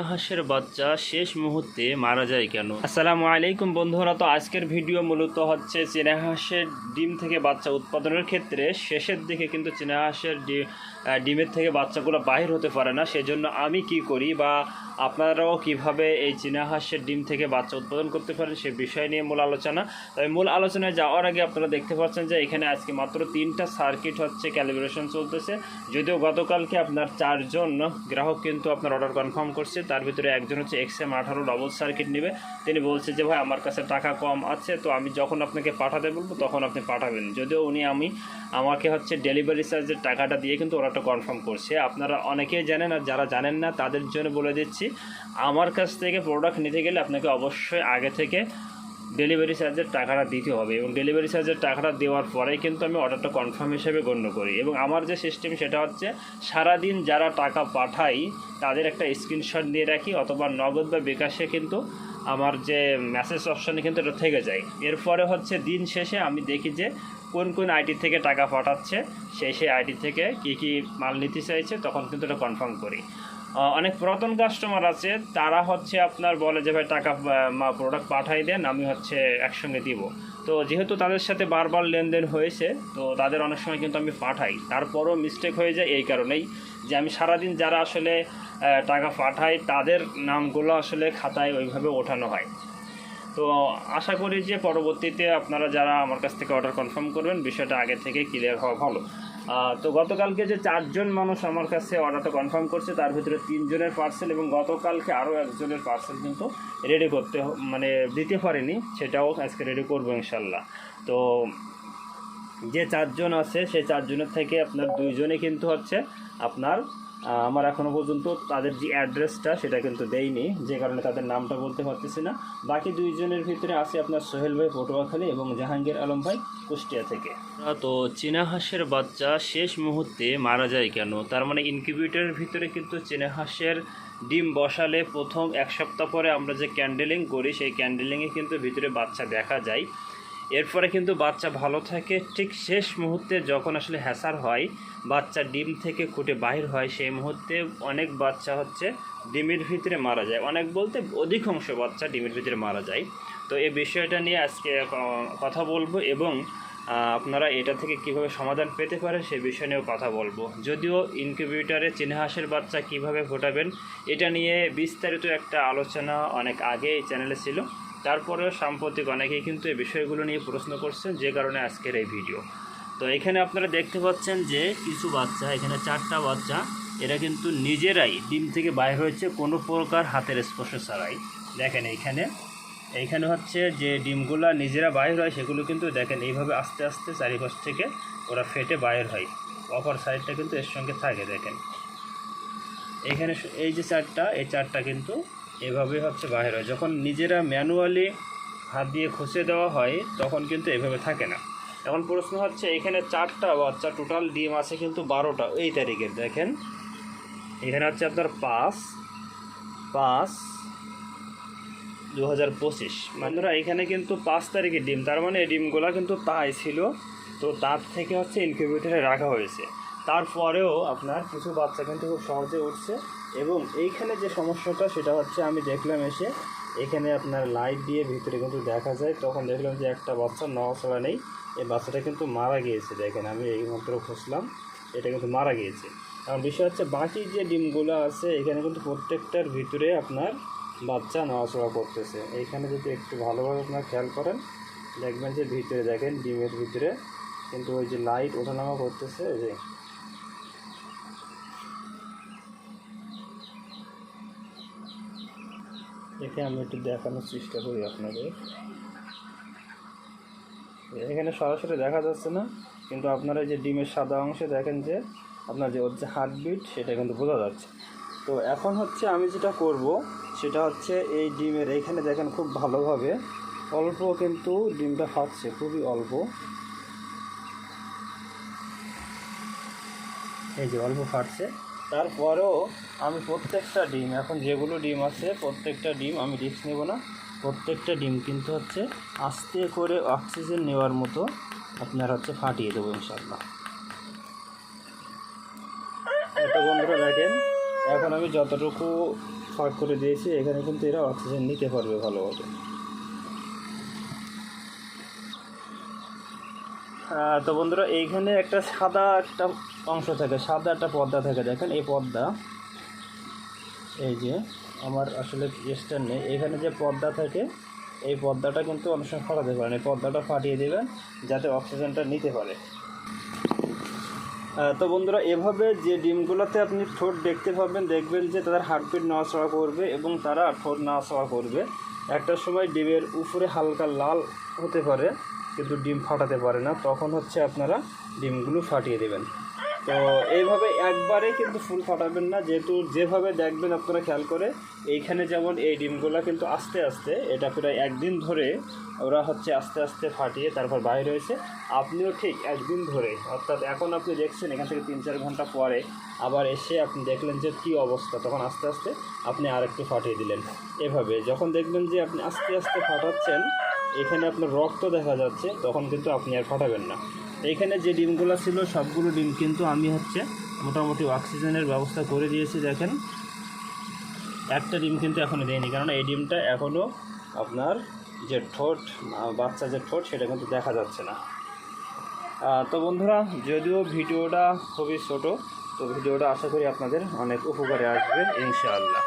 হাঁসের বাচ্চা শেষ মুহূর্তে মারা যায় কেন? আসসালামু আলাইকুম বন্ধুরা, তো আজকের ভিডিও মূলত হচ্ছে চীনা হাঁসের ডিম থেকে বাচ্চা উৎপাদনের ক্ষেত্রে। শেষের দিকে কিন্তু চীনা হাঁসের ডি- ডিমের থেকে বাচ্চাগুলো বাহির হতে পারে না। সেজন্য আমি কি করি বা আপনারাও কীভাবে এই চীনা হাঁসের ডিম থেকে বাচ্চা উৎপাদন করতে পারেন সে বিষয় নিয়ে মূল আলোচনা। তবে মূল আলোচনায় যাওয়ার আগে আপনারা দেখতে পাচ্ছেন যে এখানে আজকে মাত্র তিনটা সার্কিট হচ্ছে ক্যালিব্রেশন চলতেছে। যদিও গতকালকে আপনার চারজন গ্রাহক কিন্তু আপনার অর্ডার কনফার্ম করছে। তার ভিতরে একজন হচ্ছে এক্স এম আঠারো ডবল সার্কিট নেবে। তিনি বলছে যে, ভাই, আমার কাছে টাকা কম আছে, তো আমি যখন আপনাকে পাঠাতে বলব, তখন আপনি পাঠাবেন। যদিও উনি আমি, আমাকে হচ্ছে ডেলিভারি চার্জের টাকাটা দিয়ে কিন্তু ওরা একটা কনফার্ম করছে। আপনারা অনেকেই জানেন, আর যারা জানেন না, তাদের জন্য বলে দিচ্ছি, আমার কাছ থেকে প্রোডাক্ট নিতে গেলে আপনাকে অবশ্যই আগে থেকে ডেলিভারি চার্জের টাকাটা দিতে হবে এবং ডেলিভারি চার্জের টাকাটা দেওয়ার পরেই কিন্তু আমি অর্ডারটা কনফার্ম হিসেবে গণ্য করি এবং আমার যে সিস্টেম সেটা হচ্ছে সারাদিন যারা টাকা পাঠাই, তাদের একটা স্ক্রিনশট দিয়ে রাখি অথবা নগদ বা বিকাশে কিন্তু আমার যে মেসেজ অপশানে কিন্তু এটা থেকে যায়। এরপরে হচ্ছে দিন শেষে আমি দেখি যে কোন কোন আইটি থেকে টাকা পাঠাচ্ছে, সেই সেই আইটি থেকে কী কী মাল নিতে চাইছে, তখন কিন্তু এটা কনফার্ম করি। অনেক পুরাতন কাস্টমার আছে, তারা হচ্ছে আপনার বলে যে, ভাই, টাকা প্রোডাক্ট পাঠাই দেন, আমি হচ্ছে একসঙ্গে দিব। তো যেহেতু তাদের সাথে বারবার লেনদেন হয়েছে, তো তাদের অনেক সময় কিন্তু আমি পাঠাই। তারপরও মিস্টেক হয়ে যায় এই কারণেই যে, আমি সারাদিন যারা আসলে টাকা পাঠাই তাদের নামগুলো আসলে খাতায় ওইভাবে ওঠানো হয়। তো আশা করি যে, পরবর্তীতে আপনারা যারা আমার কাছ থেকে অর্ডার কনফার্ম করবেন, বিষয়টা আগে থেকে ক্লিয়ার হওয়া ভালো। তো গতকালকে যে চারজন মানুষ আমার কাছে অর্ডারটা কনফার্ম করছে, তার ভিতরে তিনজনের পার্সেল এবং গতকালকে আরও একজনের পার্সেল কিন্তু রেডি করতে মানে দিতে পারেনি, সেটাও আজকে রেডি করব ইনশাল্লাহ। তো যে চারজন আছে সেই চারজনের থেকে আপনার দুইজনে কিন্তু হচ্ছে আপনার আমার এখনও পর্যন্ত তাদের যে অ্যাড্রেসটা সেটা কিন্তু দেয়নি, যে কারণে তাদের নামটা বলতে পারতেছি না। বাকি দুইজনের ভিতরে আছে আপনার সোহেল ভাই পটুয়াখালী এবং জাহাঙ্গীর আলম ভাই কুষ্টিয়া থেকে। তো চীনা হাঁসের বাচ্চা শেষ মুহূর্তে মারা যায় কেন? তার মানে ইনকিউবেটরের ভিতরে কিন্তু চীনা হাঁসের ডিম বসালে প্রথম এক সপ্তাহ পরে আমরা যে ক্যান্ডেলিং করি, সেই ক্যান্ডেলিংয়ে কিন্তু ভিতরে বাচ্চা দেখা যায়। এরপরে কিন্তু বাচ্চা ভালো থাকে, ঠিক শেষ মুহূর্তে যখন আসলে হ্যাসার হয়, বাচ্চা ডিম থেকে ফুটে বাহির হয়, সেই মুহূর্তে অনেক বাচ্চা হচ্ছে ডিমের ভিতরে মারা যায়। অনেক বলতে অধিকাংশ বাচ্চা ডিমের ভিতরে মারা যায়। তো এই বিষয়টা নিয়ে আজকে কথা বলব এবং আপনারা এটা থেকে কীভাবে সমাধান পেতে পারেন সে বিষয় নিয়েও কথা বলব। যদিও ইনকিউবেটারে চিনহাসের বাচ্চা কীভাবে ফোটাবেন, এটা নিয়ে বিস্তারিত একটা আলোচনা অনেক আগে এই চ্যানেলে ছিল। তারপরেও সাম্প্রতিক অনেকেই কিন্তু এই বিষয়গুলো নিয়ে প্রশ্ন করছেন, যে কারণে আজকের এই ভিডিও। তো এখানে আপনারা দেখতে পাচ্ছেন যে কিছু বাচ্চা, এখানে চারটা বাচ্চা, এরা কিন্তু নিজেরাই ডিম থেকে বাইর হয়েছে কোনো প্রকার হাতের স্পর্শ ছাড়াই। দেখেন এইখানে। এইখানে হচ্ছে যে ডিমগুলো নিজেরা বাইর হয়, সেগুলো কিন্তু দেখেন এইভাবে আস্তে আস্তে চারিপাশ থেকে ওরা ফেটে বাইর হয়। অপর সাইডটা কিন্তু এর সঙ্গে থাকে, দেখেন। এইখানে স- এই যে চারটা, এই চারটা কিন্তু এভাবে হচ্ছে বাইরে হয়। যখন নিজেরা ম্যানুয়ালি হাত দিয়ে খুঁজে দেওয়া হয়, তখন কিন্তু এভাবে থাকে না। এখন প্রশ্ন হচ্ছে, এখানে চারটা বাচ্চা টোটাল ডিম আছে কিন্তু বারোটা, এই তারিখের, দেখেন। এখানে হচ্ছে আপনার পাঁচ পাঁচ দু হাজার পঁচিশ। বন্ধুরা, এখানে কিন্তু পাঁচ তারিখের ডিম, তার মানে এই ডিমগুলো কিন্তু তাই ছিল। তো তার থেকে হচ্ছে ইনকিউবেটরে রাখা হয়েছে। তারপরেও আপনার কিছু বাচ্চা কিন্তু খুব সহজে উঠছে এবং এইখানে যে সমস্যাটা সেটা হচ্ছে আমি দেখলাম এসে এখানে আপনার লাইট দিয়ে ভিতরে কিন্তু দেখা যায়, তখন দেখলাম যে একটা বাচ্চা নড়াচড়া নেই। এই বাচ্চাটা কিন্তু মারা গিয়েছে, দেখেন আমি এইমাত্র খুঁজলাম, এটা কিন্তু মারা গিয়েছে। এখন বিষয় হচ্ছে বাকি যে ডিমগুলো আছে, এখানে কিন্তু প্রত্যেকটার ভিতরে আপনার বাচ্চা নড়াচড়া করতেছে। এইখানে যদি একটু ভালোভাবে আপনার খেয়াল করেন, দেখবেন যে ভিতরে দেখেন, ডিমের ভিতরে কিন্তু ওই যে লাইট ওঠানামা করতেছে, এই যে দেখে আমি একটু দেখানোর চেষ্টা করি আপনাদের। এখানে সরাসরি দেখা যাচ্ছে না, কিন্তু আপনারা যে ডিমের সাদা অংশে দেখেন যে আপনার যে ওর যে হার্টবিট সেটা কিন্তু বোঝা যাচ্ছে। তো এখন হচ্ছে আমি যেটা করব, সেটা হচ্ছে এই ডিমের এইখানে দেখেন খুব ভালোভাবে অল্প কিন্তু ডিমটা ফাটছে, খুবই অল্প। এই যে অল্প ফাটছে। তারপরেও আমি প্রত্যেকটা ডিম, এখন যেগুলো ডিম আছে, প্রত্যেকটা ডিম আমি রিস্ক নেব না। প্রত্যেকটা ডিম কিন্তু হচ্ছে আস্তে করে অক্সিজেন নেওয়ার মতো আপনার হচ্ছে ফাটিয়ে দেবো ইনশাল্লাহ তো বন্ধুরা দেখেন, এখন আমি যতটুকু ফাঁক করে দিয়েছি, এখানে কিন্তু এরা অক্সিজেন নিতে পারবে ভালোভাবে। তো বন্ধুরা, এইখানে একটা সাদা একটা অংশ থাকে, সাদা একটা পর্দা থাকে, দেখেন এই পর্দা। এই যে, আমার আসলে স্ট্যান্ড নেই। এখানে যে পর্দা থাকে, এই পর্দাটা কিন্তু অনেক সময় ফাটাতে পারেন। এই পর্দাটা ফাটিয়ে দেবেন, যাতে অক্সিজেনটা নিতে পারে। তো বন্ধুরা, এভাবে যে ডিমগুলোতে আপনি ঠোঁট দেখতে পাবেন, দেখবেন যে তাদের হার্টবিট নাড়াচড়া করবে এবং তারা ঠোঁট না নাড়াচড়া করবে। একটা সময় ডিমের উপরে হালকা লাল হতে পারে। কিন্তু ডিম ফাটাতে পারে না, তখন হচ্ছে আপনারা ডিমগুলো ফাটিয়ে দেবেন। তো এইভাবে একবারে কিন্তু ফুল ফাটাবেন না, যেহেতু যেভাবে দেখবেন আপনারা খেয়াল করে, এইখানে যেমন এই ডিমগুলো কিন্তু আস্তে আস্তে, এটা প্রায় একদিন ধরে ওরা হচ্ছে আস্তে আস্তে ফাটিয়ে তারপর বাইরে হয়েছে। আপনিও ঠিক একদিন ধরে, অর্থাৎ এখন আপনি দেখছেন এখান থেকে তিন চার ঘণ্টা পরে আবার এসে আপনি দেখলেন যে কী অবস্থা, তখন আস্তে আস্তে আপনি আরেকটু ফাটিয়ে দিলেন। এভাবে যখন দেখবেন যে আপনি আস্তে আস্তে ফাটাচ্ছেন এখানে আপনার রক্ত দেখা যাচ্ছে, তখন কিন্তু আপনি আর ফাটাবেন না। এইখানে যে ডিমগুলো ছিল, সবগুলো ডিম কিন্তু আমি হচ্ছে মোটামুটি অক্সিজেনের ব্যবস্থা করে দিয়েছি, দেখেন। একটা ডিম কিন্তু এখনও দেয়নি, কারণ এই ডিমটা এখনও আপনার যে ঠোঁট বাচ্চা যে ঠোঁট, সেটা কিন্তু দেখা যাচ্ছে না। তো বন্ধুরা, যদিও ভিডিওটা খুবই ছোট, তো ভিডিওটা আশা করি আপনাদের অনেক উপকারে আসবে, ইনশাআল্লাহ।